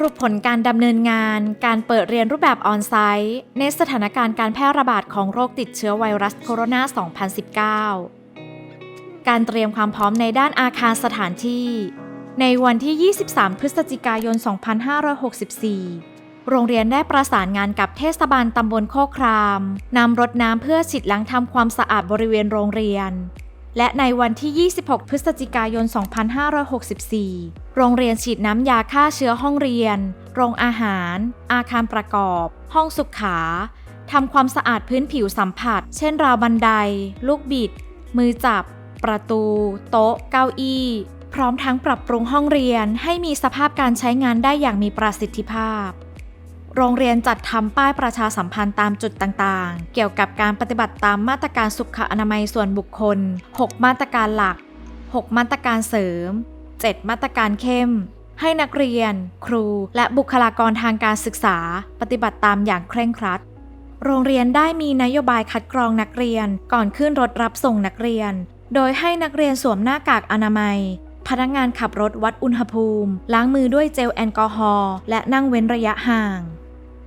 รุปผลการดำเนินงาน การเปิดเรียนรูปแบบออนไซต์ในสถานการณ์การแพร่ระบาดของโรคติดเชื้อไวรัสโคโรนา 2019 การเตรียมความพร้อมในด้านอาคารสถานที่ ในวันที่ 23 พฤศจิกายน 2564 โรงเรียนได้ประสานงานกับเทศบาลตำบลโคครามนำรถน้ำเพื่อฉีดล้างทำความสะอาดบริเวณโรงเรียน และในวันที่ 26 พฤศจิกายน 2564 โรงเรียนฉีดน้ำยาฆ่าเชื้อห้องเรียน โรงอาหาร อาคารประกอบ ห้องสุขา ทำความสะอาดพื้นผิวสัมผัส เช่นราวบันได ลูกบิด มือจับ ประตู โต๊ะ เก้าอี้ พร้อมทั้งปรับปรุงห้องเรียนให้มีสภาพการใช้งานได้อย่างมีประสิทธิภาพ โรงเรียนจัดทำป้ายประชาสัมพันธ์ตามจุดต่างๆ เกี่ยวกับการปฏิบัติตามมาตรการสุขอนามัยส่วนบุคคล 6 มาตรการหลัก 6 มาตรการเสริม 7 มาตรการเข้ม ให้นักเรียน ครู และบุคลากรทางการศึกษา ปฏิบัติตามอย่างเคร่งครัด โรงเรียนได้มีนโยบายคัดกรองนักเรียนก่อนขึ้นรถรับส่งนักเรียน โดยให้นักเรียนสวมหน้ากากอนามัยพนักงานขับรถวัดอุณหภูมิ ล้างมือด้วยเจลแอลกอฮอล์และนั่งเว้นระยะห่าง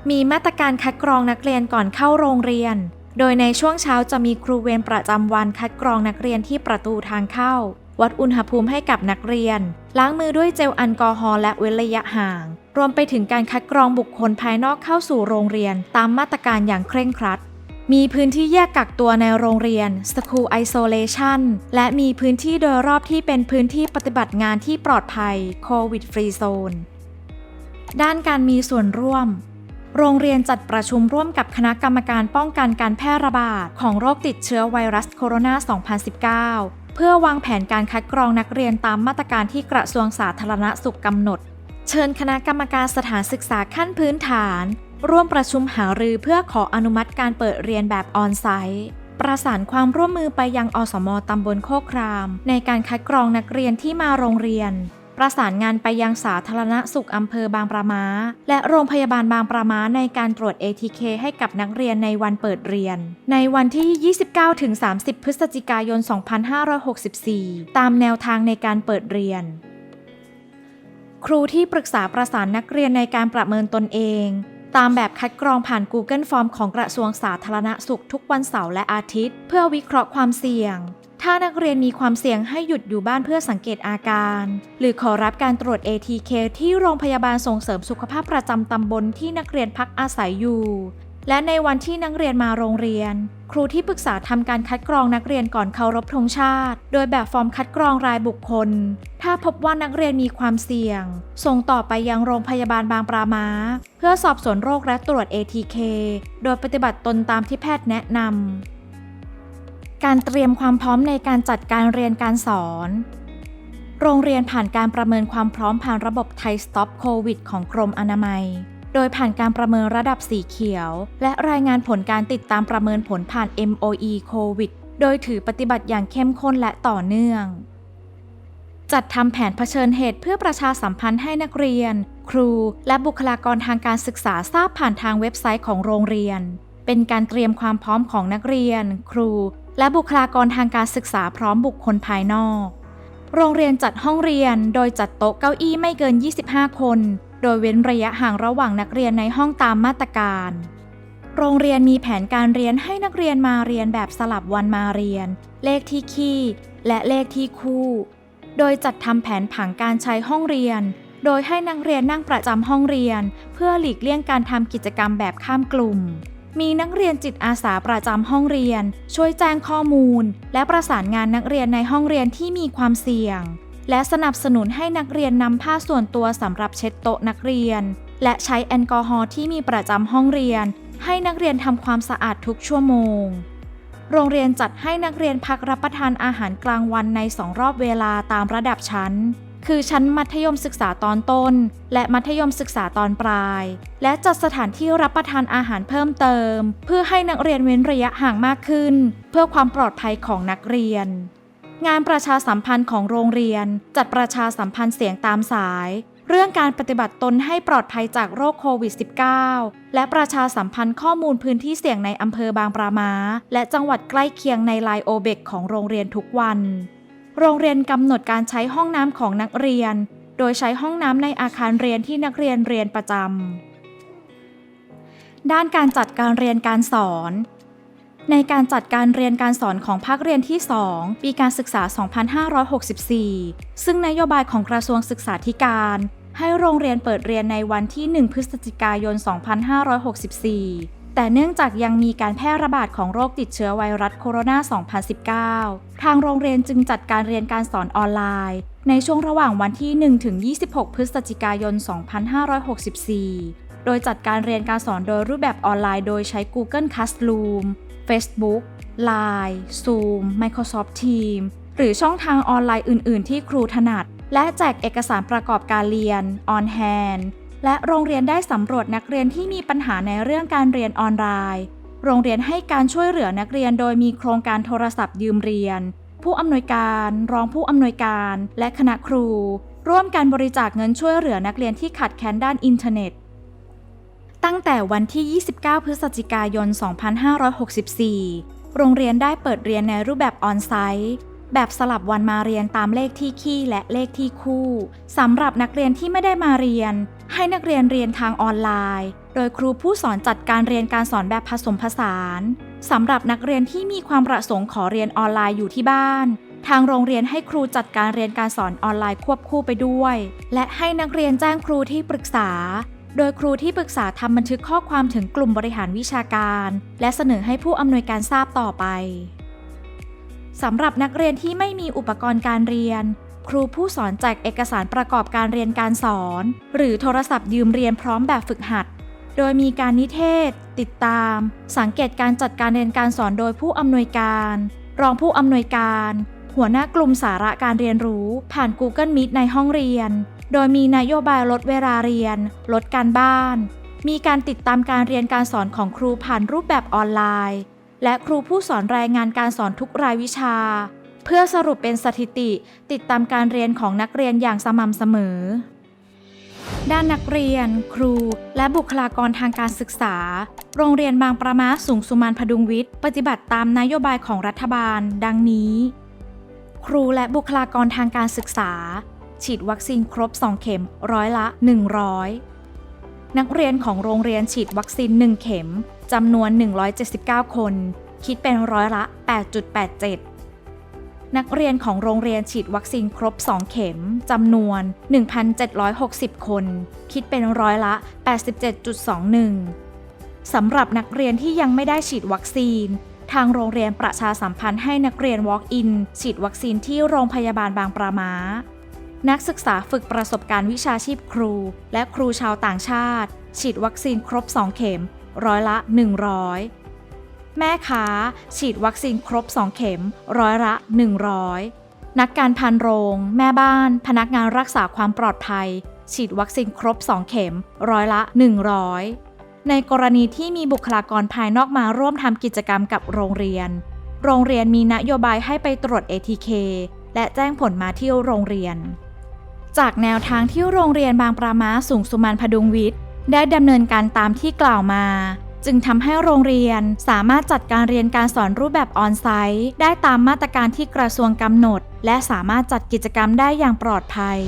มีมาตรการคัดกรองนักเรียนก่อนเข้าโรงเรียน โดยในช่วงเช้าจะมีครูเวรประจำวันคัดกรองนักเรียนที่ประตูทางเข้า วัดอุณหภูมิให้กับนักเรียน ล้างมือด้วยเจลแอลกอฮอล์และเว้นระยะห่าง รวมไปถึงการคัดกรองบุคคลภายนอกเข้าสู่โรงเรียน ตามมาตรการอย่างเคร่งครัดมีพื้นที่แยกกักตัวในโรงเรียน School Isolation และมีพื้นที่โดยรอบที่เป็นพื้นที่ปฏิบัติงานที่ปลอดภัย COVID Free Zone ด้านการมีส่วนร่วม โรงเรียนจัดประชุมร่วมกับคณะกรรมการป้องกันการแพร่ระบาดของโรคติดเชื้อไวรัสโคโรนา 2019 เพื่อวางแผนการคัดกรองนักเรียนตามมาตรการที่กระทรวงสาธารณสุขกำหนด เชิญคณะกรรมการสถานศึกษาขั้นพื้นฐาน ร่วมประชุมหารือเพื่อขออนุมัติการเปิดเรียนแบบออนไซต์ประสานความร่วมมือไปยังอสมตำบลโคกคราม ในการคัดกรองนักเรียนที่มาโรงเรียน ประสานงานไปยังสาธารณสุขอำเภอบางประมา และโรงพยาบาลบางประมาในการตรวจ ATK ให้กับนักเรียนในวันเปิดเรียน ในวันที่ 29-30 พฤศจิกายน 2564 ตามแนวทางในการเปิดเรียน ครูที่ปรึกษาประสานนักเรียนในการประเมินตนเองตามแบบคัดกรองผ่าน Google Form ของกระทรวงสาธารณสุขทุกวันเสาร์และอาทิตย์ เพื่อวิเคราะห์ความเสี่ยง ถ้านักเรียนมีความเสี่ยงให้หยุดอยู่บ้านเพื่อสังเกตอาการ หรือขอรับการตรวจ ATK ที่โรงพยาบาลส่งเสริมสุขภาพประจำตำบลที่นักเรียนพักอาศัยอยู่ และในวันที่นักเรียนมาโรงเรียน ครูที่ปรึกษาทำการคัดกรองนักเรียนก่อนเคารพธงชาติ โดยแบบฟอร์มคัดกรองรายบุคคล ถ้าพบว่านักเรียนมีความเสี่ยง ส่งต่อไปยังโรงพยาบาลบางปรามา เพื่อสอบสวนโรคและตรวจ ATK โดยปฏิบัติตนตามที่แพทย์แนะนำ การเตรียมความพร้อมในการจัดการเรียนการสอน โรงเรียนผ่านการประเมินความพร้อมผ่านระบบไทยสต็อปโควิดของกรมอนามัย โดยผ่านการประเมินระดับสีเขียว และรายงานผลการติดตามประเมินผลผ่าน MOE โควิดโดยถือปฏิบัติอย่างเข้มข้นและต่อเนื่อง จัดทำแผนเผชิญเหตุเพื่อประชาสัมพันธ์ให้นักเรียน ครู และบุคลากรทางการศึกษาทราบผ่านทางเว็บไซต์ของโรงเรียน เป็นการเตรียมความพร้อมของนักเรียน ครู และบุคลากรทางการศึกษาพร้อมบุคคลภายนอก โรงเรียนจัดห้องเรียนโดยจัดโต๊ะเก้าอี้ไม่เกิน 25 คน โดยเว้นระยะห่างระหว่างนักเรียนในห้องตามมาตรการ โรงเรียนมีแผนการเรียนให้นักเรียนมาเรียนแบบสลับวันมาเรียน เลขที่คี่ และเลขที่คู่ โดยจัดทำแผนผังการใช้ห้องเรียน โดยให้นักเรียนนั่งประจำห้องเรียน เพื่อหลีกเลี่ยงการทำกิจกรรมแบบข้ามกลุ่ม มีนักเรียนจิตอาสาประจำห้องเรียน ช่วยแจ้งข้อมูล และประสานงานนักเรียนในห้องเรียนที่มีความเสี่ยง และสนับสนุนให้นักเรียนนำผ้าส่วนตัวสำหรับเช็ดโต๊ะนักเรียน และใช้แอลกอฮอล์ที่มีประจำห้องเรียน ให้นักเรียนทำความสะอาดทุกชั่วโมง โรงเรียนจัดให้นักเรียนพักรับประทานอาหารกลางวันในสองรอบเวลาตามระดับชั้น คือชั้นมัธยมศึกษาตอนต้น และมัธยมศึกษาตอนปลาย และจัดสถานที่รับประทานอาหารเพิ่มเติม เพื่อให้นักเรียนเว้นระยะห่างมากขึ้น เพื่อความปลอดภัยของนักเรียน งานประชาสัมพันธ์ของโรงเรียน จัดประชาสัมพันธ์เสียงตามสาย เรื่องการปฏิบัติตนให้ปลอดภัยจากโรคโควิด -19 และประชาสัมพันธ์ข้อมูลพื้นที่เสี่ยงในอำเภอบางปรามา และจังหวัดใกล้เคียงในไลน์โอเบกของโรงเรียนทุกวัน โรงเรียนกำหนดการใช้ห้องน้ำของนักเรียน โดยใช้ห้องน้ำในอาคารเรียนที่นักเรียนเรียนประจำ ด้านการจัดการเรียนการสอน ในการจัดการเรียนการสอนของภาคเรียนที่ 2 ปีการศึกษา 2564 ซึ่งนโยบายของกระทรวงศึกษาธิการ ให้โรงเรียนเปิดเรียนในวันที่ 1 พฤศจิกายน 2564 แต่เนื่องจากยังมีการแพร่ระบาดของโรคติดเชื้อไวรัสโคโรนา 2019 ทางโรงเรียนจึงจัดการเรียนการสอนออนไลน์ ในช่วงระหว่างวันที่ 1 ถึง 26 พฤศจิกายน 2564 โดยจัดการเรียนการสอนโดยรูปแบบออนไลน์โดยใช้ Google Classroom Facebook Line Zoom Microsoft Teams หรือช่องทางออนไลน์อื่น ๆ ที่ครูถนัด และแจกเอกสารประกอบการเรียน on hand และโรงเรียนได้สำรวจนักเรียนที่มีปัญหาในเรื่องการเรียนออนไลน์ โรงเรียนให้การช่วยเหลือนักเรียนโดยมีโครงการโทรศัพท์ยืมเรียน ผู้อำนวยการ รองผู้อำนวยการ และคณะครู ร่วมการบริจาคเงินช่วยเหลือนักเรียนที่ขาดแคลนด้านอินเทอร์เน็ต ตั้งแต่วันที่ 29 พฤศจิกายน 2564 โรงเรียนได้เปิดเรียนในรูปแบบออนไซต์ แบบสลับวันมาเรียนตามเลขที่คี่และเลขที่คู่สำหรับนักเรียนที่ไม่ได้มาเรียน ให้นักเรียนเรียนทางออนไลน์ โดยครูผู้สอนจัดการเรียนการสอนแบบผสมผสานสำหรับนักเรียนที่มีความประสงค์ขอเรียนออนไลน์อยู่ที่บ้าน ทางโรงเรียนให้ครูจัดการเรียนการสอนออนไลน์ควบคู่ไปด้วย และให้นักเรียนแจ้งครูที่ปรึกษาโดยครูที่ปรึกษาทำบันทึกข้อความถึงกลุ่มบริหารวิชาการ และเสนอให้ผู้อำนวยการทราบต่อไป สำหรับนักเรียนที่ไม่มีอุปกรณ์การเรียน ครูผู้สอนแจกเอกสารประกอบการเรียนการสอน หรือโทรศัพท์ยืมเรียนพร้อมแบบฝึกหัด โดยมีการนิเทศ ติดตาม สังเกตการจัดการเรียนการสอนโดยผู้อำนวยการ รองผู้อำนวยการ หัวหน้ากลุ่มสาระการเรียนรู้ ผ่าน Google Meet ในห้องเรียน โดยมีนโยบายลดเวลาเรียน ลดการบ้าน มีการติดตามการเรียนการสอนของครูผ่านรูปแบบออนไลน์ และครูผู้สอนรายงานการสอนทุกรายวิชา เพื่อสรุปเป็นสถิติติดตามการเรียนของนักเรียนอย่างสม่ำเสมอ ด้านนักเรียน ครู และบุคลากรทางการศึกษา โรงเรียนบางประมาสูงสุมานพดุงวิทย์ ปฏิบัติตามนโยบายของรัฐบาล ดังนี้ ครูและบุคลากรทางการศึกษา ฉีดวัคซีนครบ 2 เข็มร้อยละ 100นักเรียนของโรงเรียนฉีดวัคซีน 1 เข็ม จำนวน 179 คน คิดเป็นร้อยละ 8.87 นักเรียนของโรงเรียนฉีดวัคซีนครบ 2 เข็มจำนวน 1,760 คน คิดเป็นร้อยละ 87.21 สำหรับนักเรียนที่ยังไม่ได้ฉีดวัคซีน ทางโรงเรียนประชาสัมพันธ์ให้นักเรียน Walk-in ฉีดวัคซีนที่โรงพยาบาลบางประมานักศึกษาฝึกประสบการณ์วิชาชีพครู และครูชาวต่างชาติ ฉีดวัคซีนครบ 2 เข็ม ร้อยละ 100 แม่ค้าฉีดวัคซีนครบ 2 เข็ม ร้อยละ 100 นักการพันโรง แม่บ้าน พนักงานรักษาความปลอดภัย ฉีดวัคซีนครบ 2 เข็ม ร้อยละ 100 ในกรณีที่มีบุคลากรภายนอกมาร่วมทำกิจกรรมกับโรงเรียน โรงเรียนมีนโยบายให้ไปตรวจ ATK และแจ้งผลมาที่โรงเรียน จากแนวทางที่โรงเรียนบางประมาสูงสุมานพดุงวิทย์ ได้ดำเนินการตามที่กล่าวมา จึงทำให้โรงเรียนสามารถจัดการเรียนการสอนรูปแบบออนไซต์ได้ตามมาตรการที่กระทรวงกำหนด และสามารถจัดกิจกรรมได้อย่างปลอดภัย